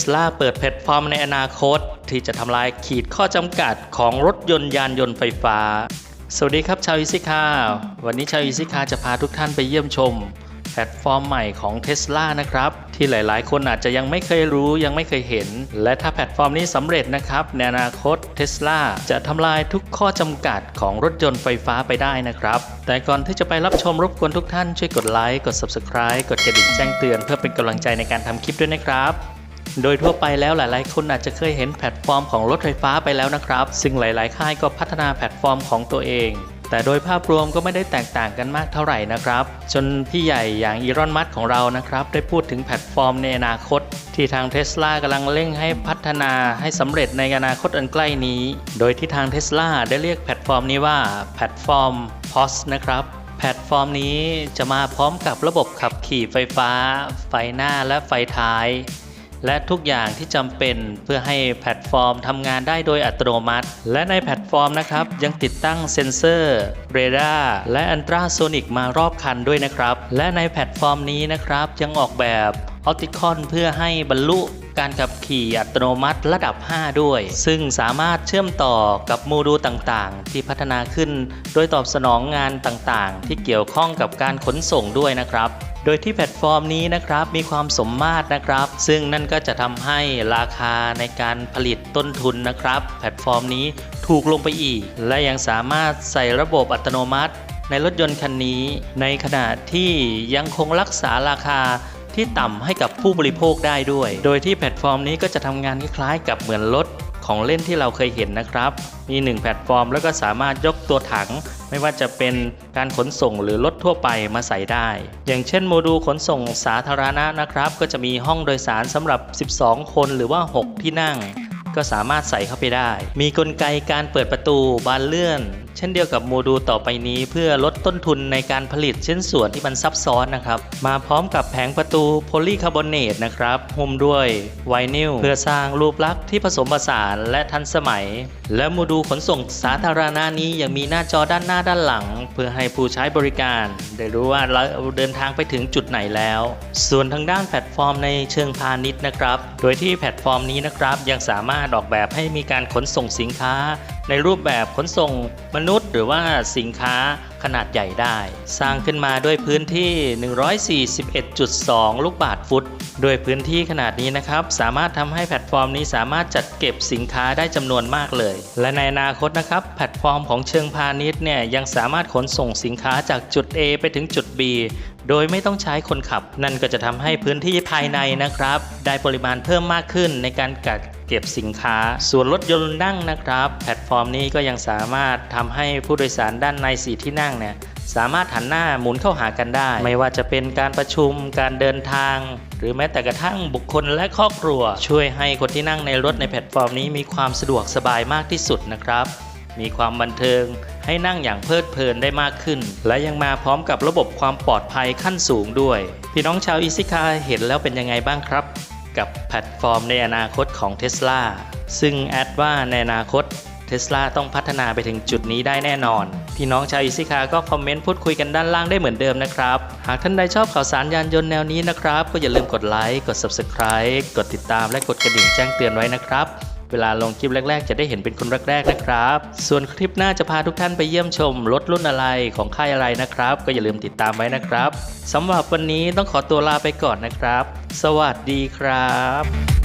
สลาเปิดแพลตฟอร์มในอนาคต ที่จะทำลายขีดข้อจำกัดของรถยนต์ยานยนต์ไฟฟ้า สวัสดีครับชาวอีซิคาวันนี้ชาวอีซิคาจะพาทุกท่านไปเยี่ยมชม แพลตฟอร์มใหม่ของ t ท s l a นะครับ ที่หลายๆ คนอาจจะยังไม่เคยรู้ยังไม่เคยเห็น และถ้าแพลตฟอร์มนี้สำเร็จนะครับ ในอนาคต t ท s l a จะทำลายทุกข้อจำกัดของรถยนต์ไฟฟ้าไปได้นะครับ แต่ก่อนที่จะไปรับชมรบกวนทุกท่านช่วยกดไลค์กด Subscribe กดกระดิ่งแจ้งเตือนเพื่อเป็นกำลังใจในการทำคลิปด้วยนะครับ โดยทั่วไปแล้วหลาย ๆ คนอาจจะเคยเห็นแพลตฟอร์มของรถไฟฟ้าไปแล้วนะครับ ซึ่งหลาย ๆ ค่ายก็พัฒนาแพลตฟอร์มของตัวเองแต่โดยภาพรวมก็ไม่ได้แตกต่างกันมากเท่าไหร่นะครับ จนพี่ใหญ่อย่างอีรอนมัสของเรานะครับ ได้พูดถึงแพลตฟอร์มในอนาคต ที่ทางเทสลากำลังเร่งให้พัฒนาให้สำเร็จในอนาคตอันใกล้นี้ โดยที่ทางเทสลาได้เรียกแพลตฟอร์มนี้ว่าแพลตฟอร์ม POS นะครับ แพลตฟอร์มนี้จะมาพร้อมกับระบบขับขี่ไฟฟ้า ไฟหน้าและไฟท้าย และทุกอย่างที่จำเป็นเพื่อให้แพลตฟอร์มทำงานได้โดยอัตโนมัติ และในแพลตฟอร์มนะครับ ยังติดตั้งเซ็นเซอร์เรดาร์และอันตราโซนิกมารอบคันด้วยนะครับ และในแพลตฟอร์มนี้นะครับ ยังออกแบบออติคอนเพื่อให้บรรลุการขับขี่อัตโนมัติระดับ 5 ด้วย ซึ่งสามารถเชื่อมต่อกับโมดูลต่างๆ ที่พัฒนาขึ้น โดยตอบสนองงานต่างๆ ที่เกี่ยวข้องกับการขนส่งด้วยนะครับ ดยที่แพลตฟอร์มนี้นะครับมีความสมมาตรนะครับ ซึ่งนั่นก็จะทำให้ราคาในการผลิตต้นทุนนะครับ แพลตฟอร์มนี้ถูกลงไปอีก และยังสามารถใส่ระบบอัตโนมัติ ในรถยนต์คันนี้ ในขณะที่ยังคงรักษาราคาที่ต่ำให้กับผู้บริโภคได้ด้วย โดยที่แพลตฟอร์มนี้ก็จะทำงานคล้ายๆกับเหมือนรถ ของเล่นที่เราเคยเห็นนะครับ มี 1 แพลตฟอร์ม แล้วก็สามารถยกตัวถัง ไม่ว่าจะเป็นการขนส่งหรือรถทั่วไปมาใส่ได้ อย่างเช่นโมดูลขนส่งสาธารณะนะครับ ก็จะมีห้องโดยสารสำหรับ 12 คนหรือว่า 6 ที่นั่ง ก็สามารถใส่เข้าไปได้ มีกลไกการเปิดประตูบานเลื่อน เช่นเดียวกับโมดูลต่อไปนี้ เพื่อลดต้นทุนในการผลิตชิ้นส่วนที่มันซับซ้อนนะครับ มาพร้อมกับแผงประตูโพลีคาร์บอเนตนะครับหุ้มด้วยไวนิลเพื่อสร้างรูปลักษณ์ที่ผสมผสานและทันสมัย และโมดูลขนส่งสาธารณะนี้ยังมีหน้าจอด้านหน้าด้านหลัง เพื่อให้ผู้ใช้บริการ ได้รู้ว่าเราเดินทางไปถึงจุดไหนแล้ว ส่วนทางด้านแพลตฟอร์มในเชิงพาณิชย์นะครับ โดยที่แพลตฟอร์มนี้นะครับยังสามารถออกแบบให้มีการขนส่งสินค้า ในรูปแบบขนส่งมนุษย์หรือว่าสินค้าขนาดใหญ่ได้ สร้างขึ้นมาด้วยพื้นที่ 141.2 ลูกบาทฟุตด้วยพื้นที่ขนาดนี้นะครับ สามารถทำให้แพลตฟอร์มนี้สามารถจัดเก็บสินค้าได้จำนวนมากเลย และในอนาคตนะครับ แพลตฟอร์มของเชิงพาณิชย์เนี่ยยังสามารถขนส่งสินค้าจากจุด A ไปถึงจุด B โดยไม่ต้องใช้คนขับ นั่นก็จะทำให้พื้นที่ภายในนะครับ ได้ปริมาณเพิ่มมากขึ้นในการกัก เก็บสินค้า ส่วนรถยนต์นั่งนะครับ แพลตฟอร์มนี้ก็ยังสามารถทำให้ผู้โดยสารด้านในสีที่นั่งเนี่ยสามารถหันหน้าหมุนเข้าหากันได้ ไม่ว่าจะเป็นการประชุมการเดินทาง หรือแม้แต่กระทั่งบุคคลและครอบครัว ช่วยให้คนที่นั่งในรถในแพลตฟอร์มนี้มีความสะดวกสบายมากที่สุดนะครับ มีความบันเทิงให้นั่งอย่างเพลิดเพลินได้มากขึ้น และยังมาพร้อมกับระบบความปลอดภัยขั้นสูงด้วย พี่น้องชาวอีซิคาเห็นแล้วเป็นยังไงบ้างครับ กับแพลตฟอร์มในอนาคตของ t ท s l a ซึ่งแอดว่าในอนาคตเทสลาต้องพัฒนาไปถึงจุดนี้ได้แน่นอน พี่น้องชาวอิซิคาก็คอมเมนต์พูดคุยกันด้านล่างได้เหมือนเดิมนะครับ หากท่านใดชอบข่าวสารยานยนต์แนวนี้นะครับ ก็อย่าลืมกดไลค์ กด Subscribe กดติดตามและกดกระดิ่งแจ้งเตือนไว้นะครับ เวลาลงคลิปแรก ๆ จะได้เห็นเป็นคนแรกๆนะครับ ส่วนคลิปหน้าจะพาทุกท่านไปเยี่ยมชมรถรุ่นอะไรของค่ายอะไรนะครับ ก็อย่าลืมติดตามไว้นะครับสำหรับวันนี้ต้องขอตัวลาไปก่อนนะครับ สวัสดีครับ